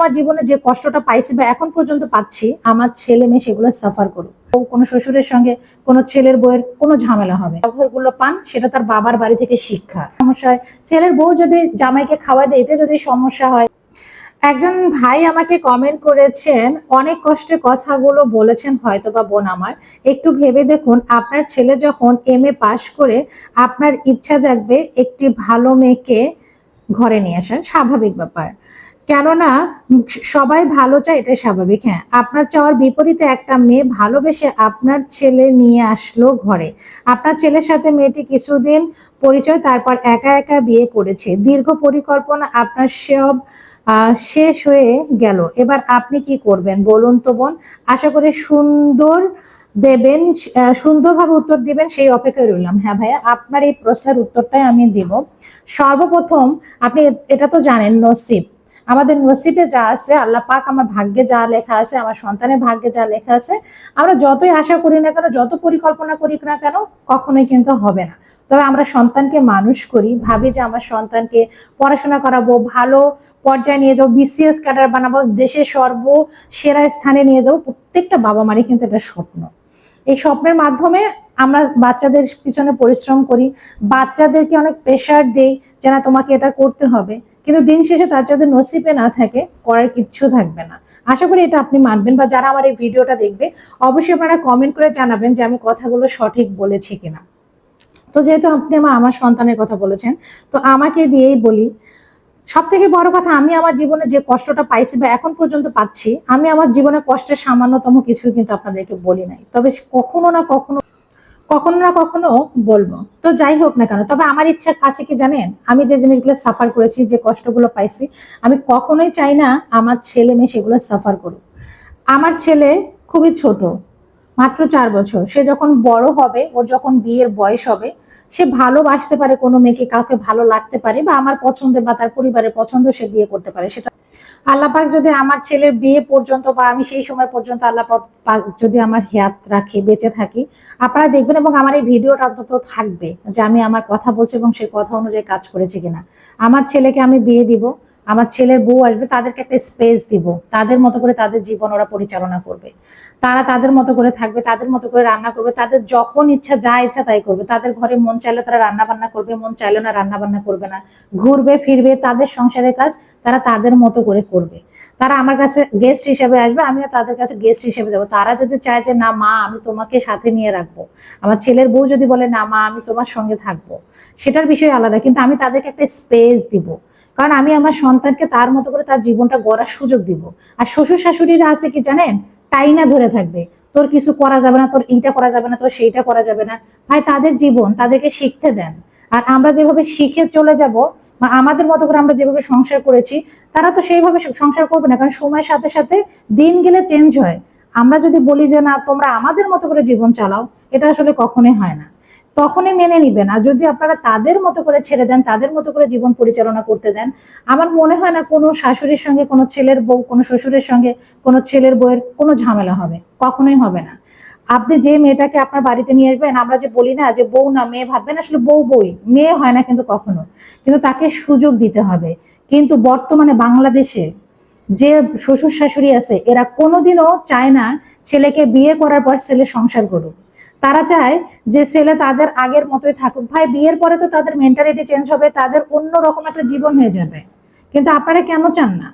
আমার জীবনে যে কষ্টটা পাইছি বা এখন পর্যন্ত পাচ্ছি, আমার ছেলে মেয়ে সেগুলো সাফার করুক। কোনো শ্বশুরের সঙ্গে, কোনো ছেলের বউয়ের কোনো ঝামেলা হবে। পান, সেটা তার বাবার বাড়ি থেকে শিক্ষা। সমস্যা হয়, ছেলের বউ যদি জামাইকে খাওয়া দেয়, এতে যদি সমস্যা হয়। একজন ভাই আমাকে কমেন্ট করেছেন, অনেক কষ্টের কথাগুলো বলেছেন হয়তো বা বোন আমার। একটু ভেবে দেখুন, আপনার ছেলে যখন এম এ পাশ করে, আপনার ইচ্ছা জাগবে একটি ভালো মেয়েকে ঘরে নিয়ে আসার। স্বাভাবিক ব্যাপার। কেননা, সবাই ভালো চায় এটাই স্বাভাবিক হ্যাঁ। আপনার চাওয়ার বিপরীতে একটা মেয়ে ভালোবেসে আপনার ছেলে নিয়ে আসলো ঘরে। আপনার ছেলের সাথে মেয়েটি কিছুদিন পরিচয়, তারপর একা একা বিয়ে করেছে। দীর্ঘ পরিকল্পনা আপনার সব শেষ হয়ে গেল। এবার আপনি কি করবেন বলুন তো বোন? আশা করি সুন্দর দেবেন সুন্দরভাবে উত্তর দিবেন, সেই অপেক্ষায় রইলাম। হ্যাঁ ভাইয়া, আপনার এই প্রশ্নের উত্তরটাই আমি দিব। সর্বপ্রথম, আপনি এটা তো জানেন, নসিব। আমাদের নসিবে যা আছে, আল্লাহ পাক আমার ভাগ্যে যা লেখা আছে, আমার সন্তানের ভাগ্যে যা লেখা আছে, আমরা যতই আশা করি না কেন, যত পরিকল্পনা করি না কেন, কখনোই কিন্তু হবে না। তবে আমরা সন্তানকে মানুষ করি, ভাবি যে আমার সন্তানকে পড়াশোনা করাবো, ভালো পর্যায়ে নিয়ে যাব বিসিএস ক্যাডার বানাবো, দেশের সর্ব সেরা স্থানে নিয়ে যাব, প্রত্যেকটা বাবা মারই কিন্তু এটা স্বপ্ন। এই স্বপ্নের মাধ্যমে আমরা বাচ্চাদের পিছনে পরিশ্রম করি। বাচ্চাদেরকে অনেক প্রেশার দেই যে না, তোমাকে এটা করতে হবে। কিন্তু দিন শেষে তার যদি নসিবে না থাকে, করার কিচ্ছু থাকবে না। আশা করি এটা আপনি মানবেন বা যারা আমার এই ভিডিওটা দেখবে, অবশ্যই আপনারা কমেন্ট করে জানাবেন যে আমি কথাগুলো সঠিক বলেছি কিনা। তো যেহেতু আপনি আমার সন্তানের কথা বলেছেন, তো আমাকে দিয়েই বলি সব থেকে বড় কথা, আমি আমার জীবনে যে কষ্টটা পাইছি বা এখন পর্যন্ত পাচ্ছি, আমি আমার জীবনে কষ্টের সামান্যতম কিছু কিন্তু আপনাদেরকে বলি নাই। তবে কখনো না কখনো কখনো না কখনো বলব। তো যাই হোক না কেন, তবে আমার ইচ্ছা আছে কি জানেন, আমি যে জিনিসগুলো সাফার করেছি, যে কষ্টগুলো পাইছি, আমি কখনোই চাই না আমার ছেলে মেয়ে সেগুলো সাফার করুক। আমার ছেলে খুবই ছোট মাত্র চার বছর। সে যখন বড় হবে, ওর যখন বিয়ের বয়স হবে, সে ভালোবাসতে পারে কোনো মেয়েকে, কাউকে ভালো লাগতে পারে বা আমার পছন্দের বা তার পরিবারের পছন্দ সে বিয়ে করতে পারে। সেটা আল্লাপাক যদি আমার ছেলের বিয়ে পর্যন্ত বা আমি সেই সময় পর্যন্ত আল্লাহ পাক যদি আমার হেয়াত রাখে, বেঁচে থাকি, আপনারা দেখবেন এবং আমার এই ভিডিওটা অন্তত থাকবে যে আমি আমার কথা বলছি এবং সেই কথা অনুযায়ী কাজ করেছি কিনা। আমার ছেলেকে আমি বিয়ে দিব আমার ছেলের বউ আসবে, তাদেরকে একটা স্পেস দিব। তাদের মতো করে তাদের জীবন ওরা পরিচালনা করবে। তারা তাদের মতো করে থাকবে, তাদের মতো করে রান্না করবে, তাদের যখন ইচ্ছা, যা ইচ্ছা তাই করবে। তাদের ঘরে মন চাইলে তারা রান্না বান্না করবে, মন চাইলে না রান্না বান্না করবে না। ঘুরবে, ফিরবে, তাদের সংসারের কাজ তারা তাদের মতো করে করবে। তারা আমার কাছে গেস্ট হিসেবে আসবে, আমিও তাদের কাছে গেস্ট হিসেবে যাব। তারা যদি চায় যে, না মা, আমি তোমাকে সাথে নিয়ে রাখব। আমার ছেলের বউ যদি বলে, না মা, আমি তোমার সঙ্গে থাকব। সেটার বিষয় আলাদা, কিন্তু আমি তাদেরকে একটা স্পেস দিব। কারণ আমি আমার সন্তানকে তার মতো করে তার জীবনটা গড়ার সুযোগ দিব। আর শ্বশুর শাশুড়িরা আছে কি জানেন? টাইনা ধরে থাকবে। তোর কিছু করা যাবে না, তোর এইটা করা যাবে না, তোর সেইটা করা যাবে না। ভাই, তাদের জীবন তাদেরকে শিখতে দেন। আর আমরা যেভাবে শিখে চলে যাব, বা আমাদের মতো করে আমরা যেভাবে সংসার করেছি, তারা তো সেইভাবে সংসার করবে না। কারণ সময়ের সাথে সাথে দিন গেলে চেঞ্জ হয়। আমরা যদি বলি যে, না, তোমরা আমাদের মতো করে জীবন চালাও এটা আসলে কখনোই হয় না। তখনই মেনে নিবেন। আর যদি আপনারা তাদের মতো করে ছেড়ে দেন, তাদের মতো করে জীবন পরিচালনা করতে দেন, আমার মনে হয় না কোনো শাশুড়ির সঙ্গে, কোনো ছেলের বউ, কোনো শ্বশুরের সঙ্গে, কোনো ছেলের বউয়ের কোনো ঝামেলা হবে। কখনোই হবে না। আপনি যে মেয়েটাকে আপনার বাড়িতে নিয়ে আসবেন, আমরা যে বলি না যে বউ না মেয়ে ভাববেন, আসলে বউ বই। মেয়ে হয় না কিন্তু কখনো। কিন্তু তাকে সুযোগ দিতে হবে। কিন্তু বর্তমানে বাংলাদেশে যে শ্বশুর শাশুড়ি আছে, এরা কোনোদিনও চায় না ছেলেকে বিয়ে করার পর ছেলে সংসার করুক। তারা চায় যে ছেলে তাদের আগের মতোই থাকুক। ভাই, বিয়ের পরে তো তাদের মেন্টালিটি চেঞ্জ হবে, তাদের অন্য রকম একটা জীবন হয়ে যাবে। কিন্তু আপনারা কেন চান না?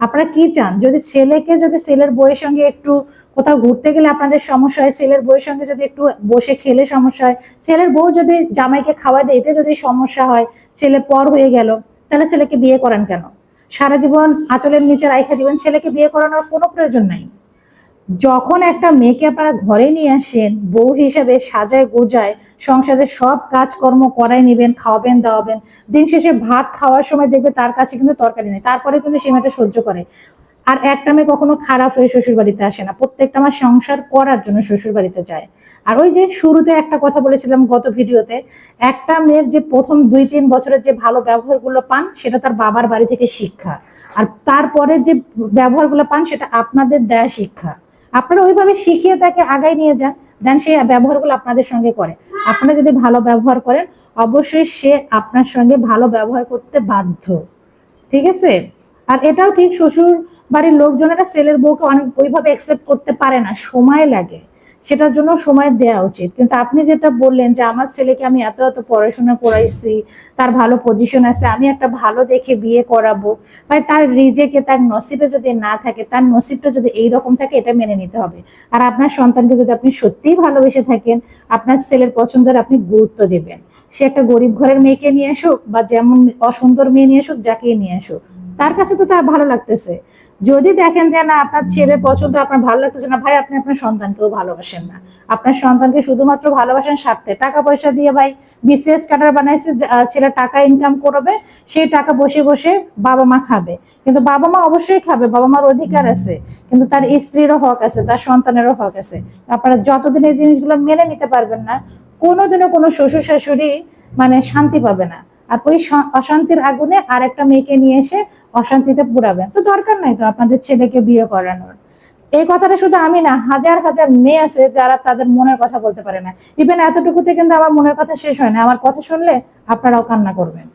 আপনারা কি চান? যদি ছেলেকে, যদি ছেলের বইয়ের সঙ্গে একটু কোথাও ঘুরতে গেলে আপনাদের সমস্যা হয়, ছেলের বইয়ের সঙ্গে যদি একটু বসে খেলে সমস্যা হয়, ছেলের বউ যদি জামাইকে খাওয়া দেয়, এতে যদি সমস্যা হয়, ছেলে পর হয়ে গেল, তাহলে ছেলেকে বিয়ে করেন কেন? সারা জীবন আঁচলের নিচে রাইখা দিবেন, ছেলেকে বিয়ে করানোর কোনো প্রয়োজন নাই। যখন একটা মেয়েকে আপনারা ঘরে নিয়ে আসেন, বউ হিসেবে সাজায় গোজায় সংসারের সব কাজকর্ম করাই নেবেন, খাওয়াবেন, দাওয়াবেন, দিন শেষে ভাত খাওয়ার সময় দেখবে তার কাছে কিন্তু তরকারি নেই। তারপরে কিন্তু সে মেয়েটা সহ্য করে। আর একটা মেয়ে কখনো খারাপ হয়ে শ্বশুর বাড়িতে আসে না। প্রত্যেকটা আমার সংসার করার জন্য শ্বশুর বাড়িতে যায়। আর ওই যে শুরুতে একটা কথা বলেছিলাম গত ভিডিওতে, একটা মেয়ের যে প্রথম দুই তিন বছরের যে ভালো ব্যবহারগুলো পান, সেটা তার বাবার বাড়ি থেকে শিক্ষা। আর তারপরে যে ব্যবহারগুলো পান, সেটা আপনাদের দেয়া শিক্ষা। আপনারা ওইভাবে শিখিয়ে তাকে আগায় নিয়ে যান দেন সেই ব্যবহারগুলো আপনাদের সঙ্গে করে। আপনারা যদি ভালো ব্যবহার করেন, অবশ্যই সে আপনার সঙ্গে ভালো ব্যবহার করতে বাধ্য। ঠিক আছে? আর এটাও ঠিক শ্বশুর বাড়ির লোকজনেরা ছেলের বউকে অনেক ওইভাবে অ্যাকসেপ্ট করতে পারে না, সময় লাগে। সেটার জন্য সময় দেওয়া উচিত। কিন্তু আপনি যেটা বললেন যে আমার ছেলেকে আমি এত এত পড়াশোনা করাইছি, তার ভালো পজিশন আছে, আমি একটা ভালো দেখে বিয়ে করাবো, ভাই তার রিজেকে তার নসিবে যদি না থাকে, তার নসিবটা যদি এই রকম থাকে, এটা মেনে নিতে হবে। আর আপনার সন্তানকে যদি আপনি সত্যিই ভালোবেসে থাকেন, আপনার ছেলের পছন্দের আপনি গুরুত্ব দেবেন। সে একটা গরিব ঘরের মেয়েকে নিয়ে আসুক বা যেমন অসুন্দর মেয়ে নিয়ে আসুক যাকে নিয়ে আসুক। তার কাছে তো তার ভালো লাগতেছে। যদি দেখেন যে না, আপনার ছেলে পছন্দ, আপনার ভালো লাগতেছে না, ভাই, আপনি আপনার সন্তানকেও ভালোবাসেন না। আপনার সন্তানকে শুধুমাত্র ভালোবাসেন স্বার্থে টাকা পয়সা দিয়ে ভাই বিসিএস কাটার বানাইছে ছেলে টাকা ইনকাম করবে, সেই টাকা বসে বসে বাবা মা খাবে। কিন্তু বাবা মা অবশ্যই খাবে, বাবা মার অধিকার আছে। কিন্তু তার স্ত্রীরও হক আছে, তার সন্তানেরও হক আছে। আপনারা যতদিন এই জিনিসগুলো মেনে নিতে পারবেন না, কোনোদিনও কোনো শ্বশুর শাশুড়ি মানে শান্তি পাবে না। আর ওই অশান্তির আগুনে আর একটা মেয়েকে নিয়ে এসে অশান্তিতে পুরাবেন তো দরকার নাই তো আপনাদের ছেলেকে বিয়ে করানোর। এই কথাটা শুধু আমি না, হাজার হাজার মেয়ে আছে যারা তাদের মনের কথা বলতে পারে না। ইভেন এতটুকুতে কিন্তু আমার মনের কথা শেষ হয় না। আমার কথা শুনলে আপনারাও কান্না করবেন।